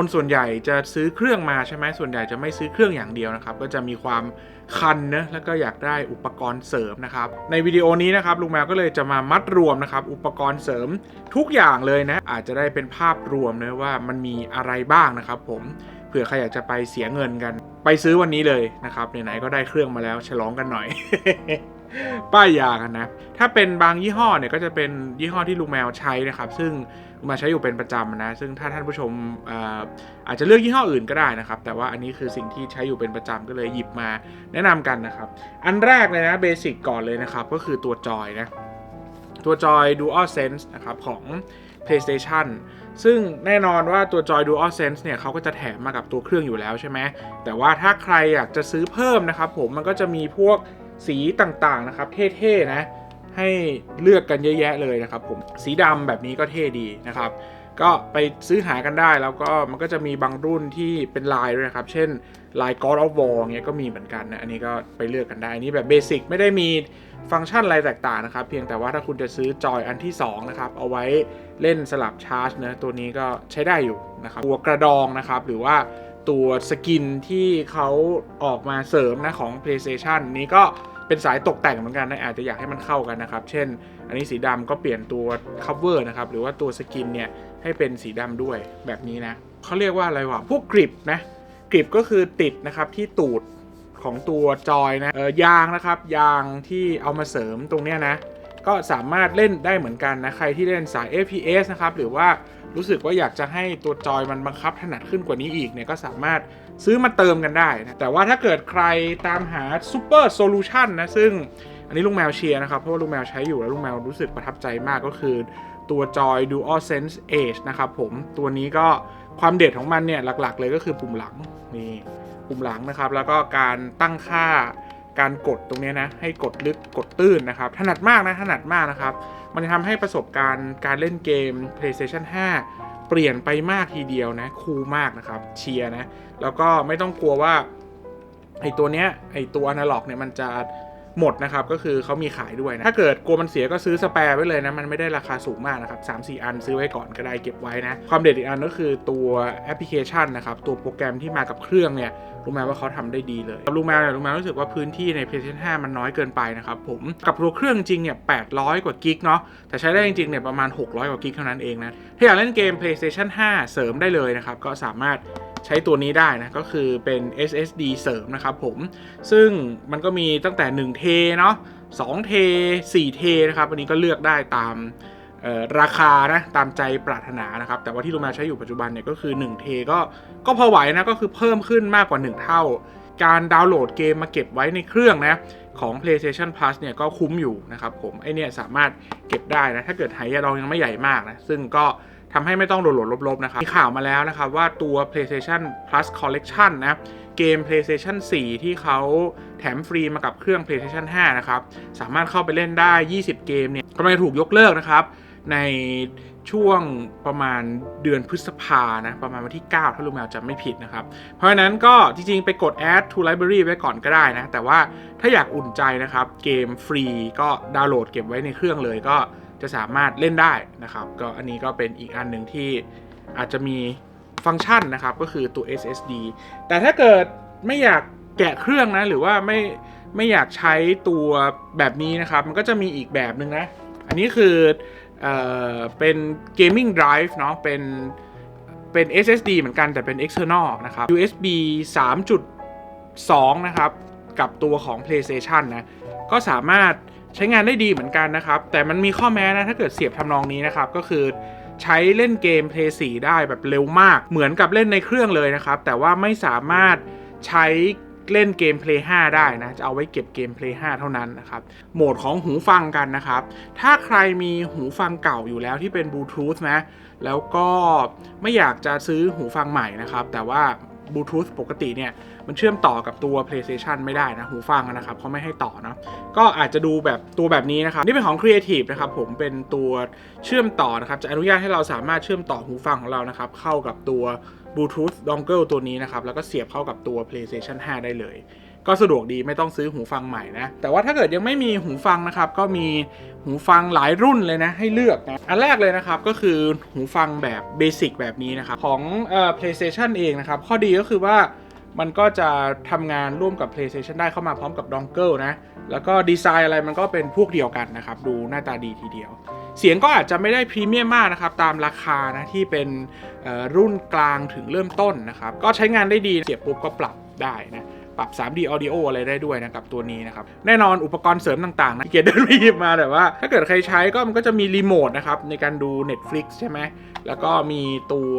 คนส่วนใหญ่จะซื้อเครื่องมาใช่ไหมส่วนใหญ่จะไม่ซื้อเครื่องอย่างเดียวนะครับ ก็จะมีความคันนะแล้วก็อยากได้อุปกรณ์เสริมนะครับ ในวิดีโอนี้นะครับลุงแมวก็เลยจะมามัดรวมนะครับ อุปกรณ์เสริมทุกอย่างเลยนะ อาจจะได้เป็นภาพรวมนะว่ามันมีอะไรบ้างนะครับ ผมเผื่อใครอยากจะไปเสียเงินกัน ไปซื้อวันนี้เลยนะครับไหนๆก็ได้เครื่องมาแล้วฉลองกันหน่อย ป้ายยากันนะ ถ้าเป็นบางยี่ห้อเนี่ยก็จะเป็นยี่ห้อที่ลุงแมวใช้นะครับ ซึ่ง มวใช้อยู่เป็นประจำนะ ซึ่งถ้าท่านผู้ชมเอ่อาจจะเลือกยี่ห้ออื่นก็ได้นะครับ แต่ว่าอันนี้คือสิ่งที่ใช้อยู่เป็นประจำก็เลยหยิบมาแนะนำกันนะครับ อันแรกเลยนะเบสิกก่อนเลยนะครับ ก็คือตัวจอยนะตัวจอย DualSense นะครับของ PlayStation ซึ่งแน่นอนว่าตัวจอย DualSense เนี่ยเขาก็จะแถมมากับตัวเครื่องอยู่แล้วใช่ไหมแต่ว่าถ้าใครอยากจะซื้อเพิ่มนะครับผมมันก็จะมีพวกสีต่างๆนะครับ เท่ๆนะ ให้เลือกกันเยอะแยะเลยนะครับผมสีดำแบบนี้ก็เท่ดีนะครับก็ไปซื้อหากันได้แล้วก็มันก็จะมีบางรุ่นที่เป็นลายด้วยนะครับ เช่นลาย God of War เงี้ยก็มีเหมือนกันนะ อันนี้ก็ไปเลือกกันได้อนนี้แบบเบสิกไม่ได้มีฟังก์ชันอะไรแตกต่างนะครับ เพียงแต่ว่าถ้าคุณจะซื้อจอยอันที่ 2 นะครับ เอาไว้เล่นสลับชาร์จนะตัวนี้ก็ใช้ได้อยู่นะครับ ตัวกระดองนะครับ หรือว่าตัวสกินที่เขาออกมาเสริมนะของ PlayStation นี้ก็ เป็นสายตกแต่งเหมือนกันนะอาจจะอยากให้มันเข้ากันนะครับ เช่น อันนี้สีดำก็เปลี่ยนตัว cover นะครับ หรือว่าตัวสกินเนี่ยให้เป็นสีดำด้วยแบบนี้นะเขาเรียกว่าอะไรวะพวกกริปนะกริปก็คือติดนะครับที่ตูดของตัวจอยนะเออยางนะครับยางที่เอามาเสริมตรงเนี้ยนะก็สามารถเล่นได้เหมือนกันนะใครที่เล่นสาย FPS นะครับหรือว่ารู้สึกว่าอยากจะให้ตัวจอยมันบังคับถนัดขึ้นกว่านี้อีกเนี่ยก็สามารถ ซื้อมาเติมกันได้นะแต่ว่าถ้าเกิดใครตามหา Super Solution นะซึ่งอันนี้ลุงแมวเชียร์นะครับ เพราะว่าลุงแมวใช้อยู่แล้วลุงแมวรู้สึกประทับใจมากก็คือตัวจอย DualSense Edge นะครับผมตัวนี้ก็ความเด็ดของมันเนี่ยหลักๆ เลยก็คือปุ่มหลังนี่ปุ่มหลังนะครับ แล้วก็การตั้งค่าการกดตรงนี้นะ ให้กดลึกกดตื้นนะครับ ถนัดมากนะ ถนัดมากนะครับ มันจะทำให้ประสบการณ์การเล่นเกม PlayStation 5 เปลี่ยนไปมากทีเดียวนะคูลมากนะครับเชียร์นะแล้วก็ไม่ต้องกลัวว่าไอตัวเนี้ยไอตัวอนาล็อกเนี่ยมันจะ หมดนะครับก็คือเขามีขายด้วยนะถ้าเกิดกลัวมันเสียก็ซื้อสแปร์ไว้เลยนะมันไม่ได้ราคาสูงมากนะครับ3 4อันซื้อไว้ก่อนก็ได้เก็บไว้นะความเด็ดอีกอันก็คือตัวแอปพลิเคชันนะครับตัวโปรแกรมที่มากับเครื่องเนี่ยรู้ไหมว่าเขาทำได้ดีเลยรู้ไหมเนี่ยรู้ไหมรู้สึกว่าพื้นที่ใน PlayStation 5 มันน้อยเกินไปนะครับผมกับตัวเครื่องจริงเนี่ย800 กว่ากิกเนาะแต่ใช้ได้จริงๆเนี่ยประมาณ 600 กว่ากิกเท่านั้นเองนะถ้าอยากเล่นเกม PlayStation 5 เสริมได้เลยนะครับก็สามารถ ใช้ตัวนี้ได้นะก็คือเป็น SSD เสริมนะครับผม ซึ่งมันก็มีตั้งแต่1เทเนาะ2เท4เทนะครับอันนี้ก็เลือกได้ตามราคานะตามใจปรารถนานะครับ แต่ว่าที่ลุงมวใช้อยู่ปัจจุบันเนี่ยก็คือ1เทก็ก็พอไหวนะก็คือเพิ่มขึ้นมากกว่า 1 เท่า การดาวน์โหลดเกมมาเก็บไว้ในเครื่องนะของ PlayStation Plus เนี่ยก็คุ้มอยู่นะครับผมไอเนี่ยสามารถเก็บได้นะถ้าเกิดไหยาดองยังไม่ใหญ่มากนะซึ่งก็ ทำให้ไม่ต้องโหลดโหลดลบๆนะครับมีข่าวมาแล้วนะครับว่าตัว PlayStation Plus Collection นะเกม PlayStation 4 ที่เขาแถมฟรีมากับเครื่อง PlayStation 5 นะครับ สามารถเข้าไปเล่นได้ 20 เกมเนี่ยกำลังจะถูกยกเลิกนะครับ ในช่วงประมาณเดือนพฤษภานะ ประมาณวันที่ 9 ถ้าลูกแมวจำไม่ผิดนะครับ เพราะฉะนั้นก็จริงๆ ไปกด add to library ไว้ก่อนก็ได้นะ แต่ว่าถ้าอยากอุ่นใจนะครับ เกมฟรีก็ดาวน์โหลดเก็บไว้ในเครื่องเลยก็ จะสามารถเล่นได้นะครับ ก็อันนี้ก็เป็นอีกอันหนึ่งที่อาจจะมีฟังก์ชันนะครับ ก็คือตัว SSD แต่ถ้าเกิดไม่อยากแกะเครื่องนะ หรือว่าไม่ไม่อยากใช้ตัวแบบนี้นะครับ มันก็จะมีอีกแบบหนึ่งนะ อันนี้คือเอ่อเป็น gaming drive เนาะเป็นเป็น SSD เหมือนกันแต่เป็น external นะครับ USB 3.2 นะครับ กับตัวของ PlayStation นะ ก็สามารถ ใช้งานได้ดีเหมือนกันนะครับ แต่มันมีข้อแม้นะถ้าเกิดเสียบทำนองนี้นะครับ ก็คือใช้เล่นเกม Play 4 ได้แบบเร็วมาก เหมือนกับเล่นในเครื่องเลยนะครับ แต่ว่าไม่สามารถใช้เล่นเกม Play 5 ได้นะ จะเอาไว้เก็บเกม Play 5 เท่านั้นนะครับ โหมดของหูฟังกันนะครับ ถ้าใครมีหูฟังเก่าอยู่แล้วที่เป็นบลูทูธนะ แล้วก็ไม่อยากจะซื้อหูฟังใหม่นะครับ แต่ว่า บลูทูธปกติเนี่ย มันเชื่อมต่อกับตัว PlayStation ไม่ได้นะ หูฟังนะครับเขาไม่ให้ต่อเนาะก็อาจจะดูแบบตัวแบบนี้นะครับ นี่เป็นของ Creative นะครับผมเป็นตัวเชื่อมต่อนะครับ จะอนุญาตให้เราสามารถเชื่อมต่อหูฟังของเรานะครับ เข้ากับตัวบลูทูธดองเกิลตัวนี้นะครับ แล้วก็เสียบเข้ากับตัว PlayStation 5 ได้เลย ก็สะดวกดีไม่ต้องซื้อหูฟังใหม่นะ แต่ว่าถ้าเกิดยังไม่มีหูฟังนะครับ ก็มีหูฟังหลายรุ่นเลยนะ ให้เลือกนะ อันแรกเลยนะครับ ก็คือหูฟังแบบเบสิกแบบนี้นะครับ ของเอ่อ PlayStation เองนะครับ ข้อดีก็คือว่ามันก็จะทำงานร่วมกับ PlayStation ได้เข้ามาพร้อมกับดองเกิลนะ แล้วก็ดีไซน์อะไรมันก็เป็นพวกเดียวกันนะครับ ดูหน้าตาดีทีเดียว เสียงก็อาจจะไม่ได้พรีเมียมมากนะครับ ตามราคานะ ที่เป็นเอ่อรุ่นกลางถึงเริ่มต้นนะครับ ก็ใช้งานได้ดีเสียบปุ๊บก็ปรับได้นะ ปรับ 3D Audio อะไรได้ด้วยนะกับตัวนี้นะครับ แน่นอนอุปกรณ์เสริมต่างๆนะเกียรติเดินไปหยิบมาแต่ว่า ถ้าเกิดใครใช้ก็มันก็จะมีรีโมทนะครับในการดู Netflix ใช่ไหมแล้วก็มีตัว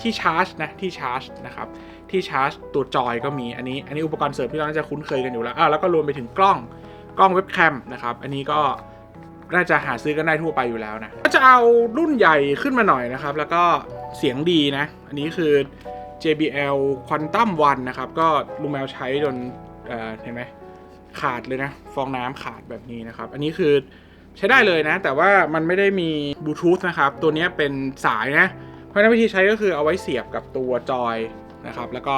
ที่ชาร์จนะที่ชาร์จนะครับที่ชาร์จตัวจอยก็มีอันนี้ อันนี้อุปกรณ์เสริมที่เราน่าจะคุ้นเคยกันอยู่แล้วอะแล้วก็รวมไปถึงกล้องกล้องเว็บแคมนะครับอันนี้ก็น่าจะหาซื้อกันได้ทั่วไปอยู่แล้วนะก็จะเอารุ่นใหญ่ขึ้นมาหน่อยนะครับ แล้วก็เสียงดีนะ อันนี้คือ JBL Quantum One นะครับ ก็ลุงแมวใช้จนเเห็นไหมขาดเลยนะ ฟองน้ำขาดแบบนี้นะครับ อันนี้คือใช้ได้เลยนะ แต่ว่ามันไม่ได้มีบลูทูธนะครับ ตัวนี้เป็นสายนะ เพราะฉะนั้นวิธีใช้ก็คือเอาไว้เสียบกับตัวจอยนะครับ แล้วก็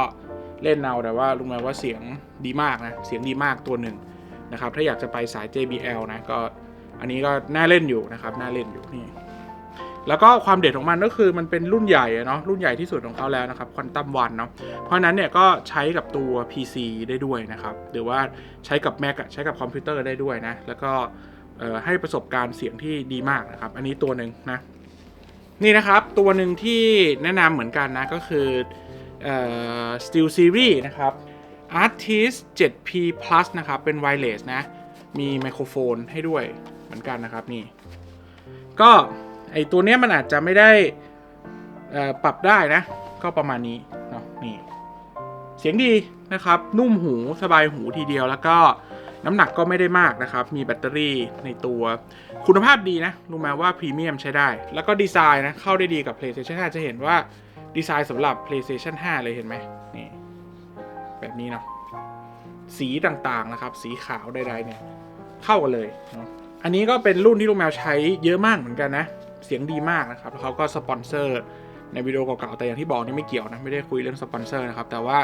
เล่นเอาแต่ว่าลุงแมวว่าเสียงดีมากนะ เสียงดีมากตัวหนึ่งนะครับ ถ้าอยากจะไปสาย JBL นะก็อันนี้ก็น่าเล่นอยู่นะครับ น่าเล่นอยู่นี่ แล้วก็ความเด็ดของมันก็คือมันเป็นรุ่นใหญ่เนาะรุ่นใหญ่ที่สุดของเขาแล้วนะครับควอนตัมวันเนาะเพราะนั้นเนี่ยก็ใช้กับตัว PC ได้ด้วยนะครับ หรือว่าใช้กับ Mac อะใช้กับคอมพิวเตอร์ได้ด้วยนะ แล้วก็ให้ประสบการณ์เสียงที่ดีมากนะครับ อันนี้ตัวหนึ่งนะ นี่นะครับตัวหนึ่งที่แนะนำเหมือนกันนะ ก็คือ Steel Series นะครับ Artist 7P Plus นะครับ เป็น wireless นะ มีไมโครโฟนให้ด้วยเหมือนกันนะครับนี่ ก็ ไอตัวเนี้ยมันอาจจะไม่ได้ปรับได้นะ ก็ประมาณนี้เนาะนี่ เสียงดีนะครับ นุ่มหูสบายหูทีเดียวแล้วก็น้ำหนักก็ไม่ได้มากนะครับ มีแบตเตอรี่ในตัวคุณภาพดีนะ รู้ไหมว่าพรีเมียมใช้ได้ แล้วก็ดีไซน์นะ เข้าได้ดีกับ PlayStation 5 จะเห็นว่าดีไซน์สำหรับ PlayStation 5 เลยเห็นไหมนี่ แบบนี้เนาะสีต่างๆนะครับ สีขาวใดๆเนี่ย เข้ากันเลยเนาะอันนี้ก็เป็นรุ่นที่ลูกแมวใช้เยอะมากเหมือนกันนะ เสียงดีมากนะครับแล้วเขาก็สปอนเซอร์ในวิดีโอเก่าๆแต่อย่างที่บอกนี่ไม่เกี่ยวนะไม่ได้คุยเรื่องสปอนเซอร์นะครับแต่ว่า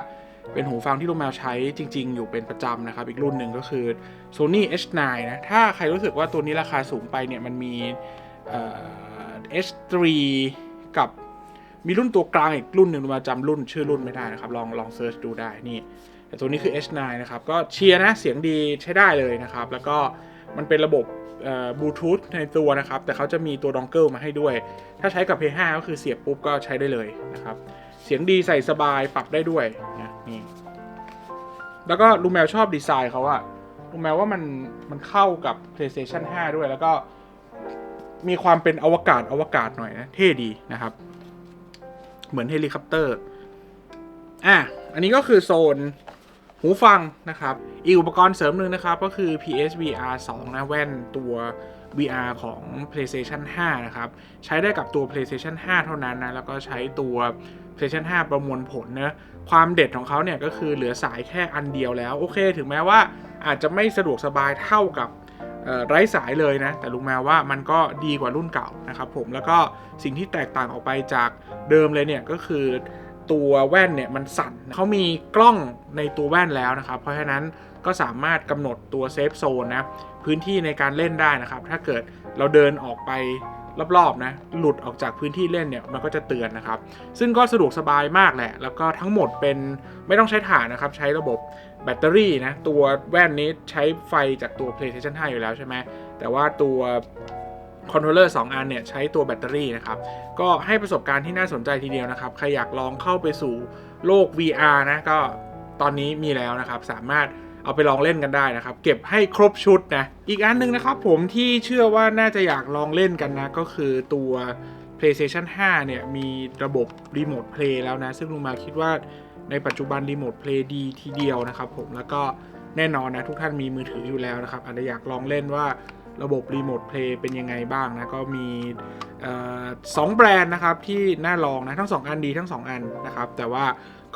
เป็นหูฟังที่ลูกแมวใช้จริง ๆ อยู่เป็นประจำนะครับ อีกรุ่นหนึ่งก็คือ Sony H9 นะถ้าใครรู้สึกว่าตัวนี้ราคาสูงไปเนี่ยมันมี H3 กับมีรุ่นตัวกลางอีกรุ่นหนึ่งมาจำรุ่นชื่อรุ่นไม่ได้นะครับ ลองลองเซิร์ชดูได้นี่แต่ตัวนี้คือ H9 นะครับ ก็เชียร์นะ เสียงดีใช้ได้เลยนะครับ แล้วก็ มันเป็นระบบบลูทูธในตัวนะครับ แต่เขาจะมีตัวดองเกิลมาให้ด้วย ถ้าใช้กับ P5 ก็คือเสียบปุ๊บก็ใช้ได้เลยนะครับ เสียงดีใส่สบายปรับได้ด้วยนะนี่แล้วก็ลุงแมวชอบดีไซน์เขาอะลุงแมวว่ามันมันเข้ากับ PlayStation 5 ด้วยแล้วก็มีความเป็นอวกาศอวกาศหน่อยนะ เท่ดีนะครับ เหมือนเฮลิคอปเตอร์อะอันนี้ก็คือโซน หูฟังนะครับ อีกอุปกรณ์เสริมหนึ่งนะครับ ก็คือ PSVR 2 นะแว่นตัว VR ของ PlayStation 5 นะครับ ใช้ได้กับตัว PlayStation 5 เท่านั้นนะ แล้วก็ใช้ตัว PlayStation 5 ประมวลผลเนะความเด็ดของเขาเนี่ยก็คือเหลือสายแค่อันเดียวแล้ว โอเค ถึงแม้ว่าอาจจะไม่สะดวกสบายเท่ากับไร้สายเลยนะ แต่ลุงแมวว่ามันก็ดีกว่ารุ่นเก่านะครับผมแล้วก็สิ่งที่แตกต่างออกไปจากเดิมเลยเนี่ยก็คือ ตัวแว่นเนี่ยมันสั่นเขามีกล้องในตัวแว่นแล้วนะครับ เพราะฉะนั้นก็สามารถกำหนดตัวเซฟโซนนะพื้นที่ในการเล่นได้นะครับ ถ้าเกิดเราเดินออกไปรอบๆนะหลุดออกจากพื้นที่เล่นเนี่ยมันก็จะเตือนนะครับ ซึ่งก็สะดวกสบายมากแหละ แล้วก็ทั้งหมดเป็นไม่ต้องใช้ถ่านนะครับ ใช้ระบบแบตเตอรี่นะตัวแว่นนี้ใช้ไฟจากตัว PlayStation 5 อยู่แล้วใช่ไหมแต่ว่าตัว คอนโทรลเลอร์2อันเนี่ยใช้ตัวแบตเตอรี่นะครับ ก็ให้ประสบการณ์ที่น่าสนใจทีเดียวนะครับ ใครอยากลองเข้าไปสู่โลก VR นะก็ตอนนี้มีแล้วนะครับ สามารถเอาไปลองเล่นกันได้นะครับ เก็บให้ครบชุดนะ อีกอันหนึงนะครับผมที่เชื่อว่าน่าจะอยากลองเล่นกันนะ ก็คือตัว PlayStation 5 เนี่ย มีระบบรีโมทเพลย์แล้วนะ ซึ่งลุงมาคิดว่าในปัจจุบันรีโมทเพลย์ดีทีเดียวนะครับผมแล้วก็แน่นอนนะ ทุกท่านมีมือถืออยู่แล้วนะครับอาจจะอยากลองเล่นว่า ระบบรีโมทเพลย์เป็นยังไงบ้างนะ ก็มีออสองแบรนด์นะครับที่น่าลองนะ ทั้ง 2 อันดีทั้ง 2 อันนะครับ แต่ว่า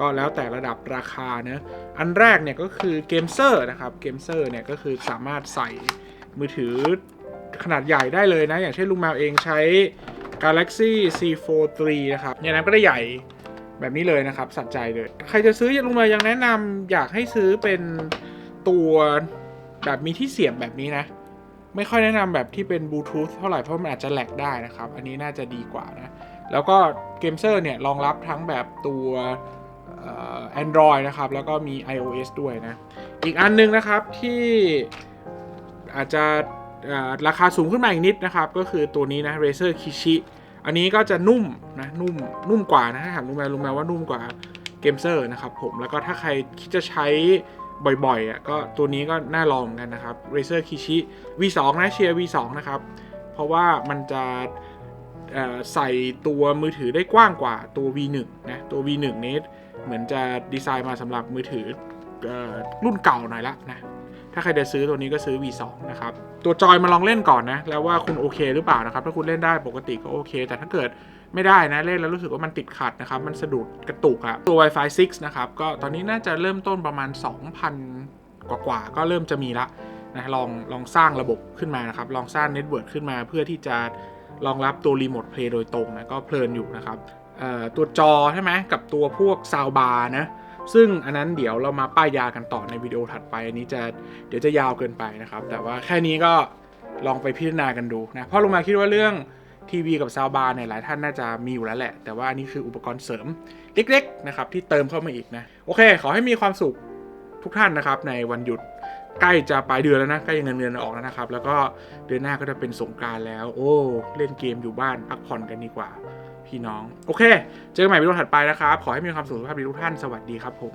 ก็แล้วแต่ระดับราคาเนะอันแรกเนี่ยก็คือเกมเซอร์นะครับเกมเซอร์เนี่ยก็คือสามารถใส่มือถือขนาดใหญ่ได้เลยนะ อย่างเช่นลุงแมวเองใช้ Galaxy C4 III นะครับเนี่ยนะก็ได้ใหญ่แบบนี้เลยนะครับสัดใจเลย ใครจะซื้อลุงแมวยังแนะนำอยากให้ซื้อเป็นตัวแบบมีที่เสียบแบบนี้นะ ไม่ค่อยแนะนำแบบที่เป็นบลูทูธเท่าไหร่เพราะมันอาจจะแหลกได้นะครับ อันนี้น่าจะดีกว่านะ แล้วก็เกมเซอร์เนี่ยรองรับทั้งแบบตัวเอ่อ Android นะครับ แล้วก็มี iOS ด้วยนะ อีกอันนึงนะครับที่อาจจะราคาสูงขึ้นมาอีกนิดนะครับ ก็คือตัวนี้นะ Razer Kishi อันนี้ก็จะนุ่มนะนุ่มนุ่มกว่านะถ้าถามลุงแมวลุงแมวว่านุ่มกว่าเกมเซอร์นะครับผมแล้วก็ถ้าใครคิดจะใช้ บ่อยๆอะก็ตัวนี้ก็น่าลองกันนะครับ Razer Kishi V2 นะเชียร์ V2 นะครับ เพราะว่ามันจะใส่ตัวมือถือได้กว้างกว่าตัว V1 นะตัว V1 นี้เหมือนจะดีไซน์มาสำหรับมือถืออรุ่นเก่าหน่อยละนะถ้าใครจะซื้อตัวนี้ก็ซื้อ V2 นะครับ ตัวจอยมาลองเล่นก่อนนะ แล้วว่าคุณโอเคหรือเปล่านะครับ ถ้าคุณเล่นได้ปกติก็โอเค แต่ถ้าเกิด ไม่ได้นะเล่นแล้วรู้สึกว่ามันติดขัดนะครับ มันสะดุดกระตุกอะตัว Wi-Fi 6 นะครับ ก็ตอนนี้น่าจะเริ่มต้นประมาณ 2,000 กว่าๆก็เริ่มจะมีละนะลองลองสร้างระบบขึ้นมานะครับ ลองสร้างเน็ตเวิร์กขึ้นมาเพื่อที่จะรองรับตัวรีโมทเพลย์โดยตรงนะก็เพลินอยู่นะครับเอ่อตัวจอใช่ไหมกับตัวพวกซาวบาร์นะซึ่งอันนั้นเดี๋ยวเรามาป้ายยากันต่อในวิดีโอถัดไป อันนี้จะเดี๋ยวจะยาวเกินไปนะครับ แต่ว่าแค่นี้ก็ลองไปพิจารณากันดูนะเพราะลงมาคิดว่าเรื่อง ทีวีกับซาวบาร์เนี่ยหลายท่านน่าจะมีอยู่แล้วแหละ แต่ว่าอันนี้คืออุปกรณ์เสริมเล็กๆนะครับที่เติมเข้ามาอีกนะโอเค ขอให้มีความสุขทุกท่านนะครับในวันหยุดใกล้จะปลายเดือนแล้วนะใกล้เงินเดือนออกแล้วนะครับ แล้วก็เดือนหน้าก็จะเป็นสงการแล้ว โอ้เล่นเกมอยู่บ้านพักผ่อนกันดีกว่า พี่น้อง โอเค เจอกันใหม่วิดีโอถัดไปนะครับ ขอให้มีความสุขสุขภาพดีทุกท่านสวัสดีครับผม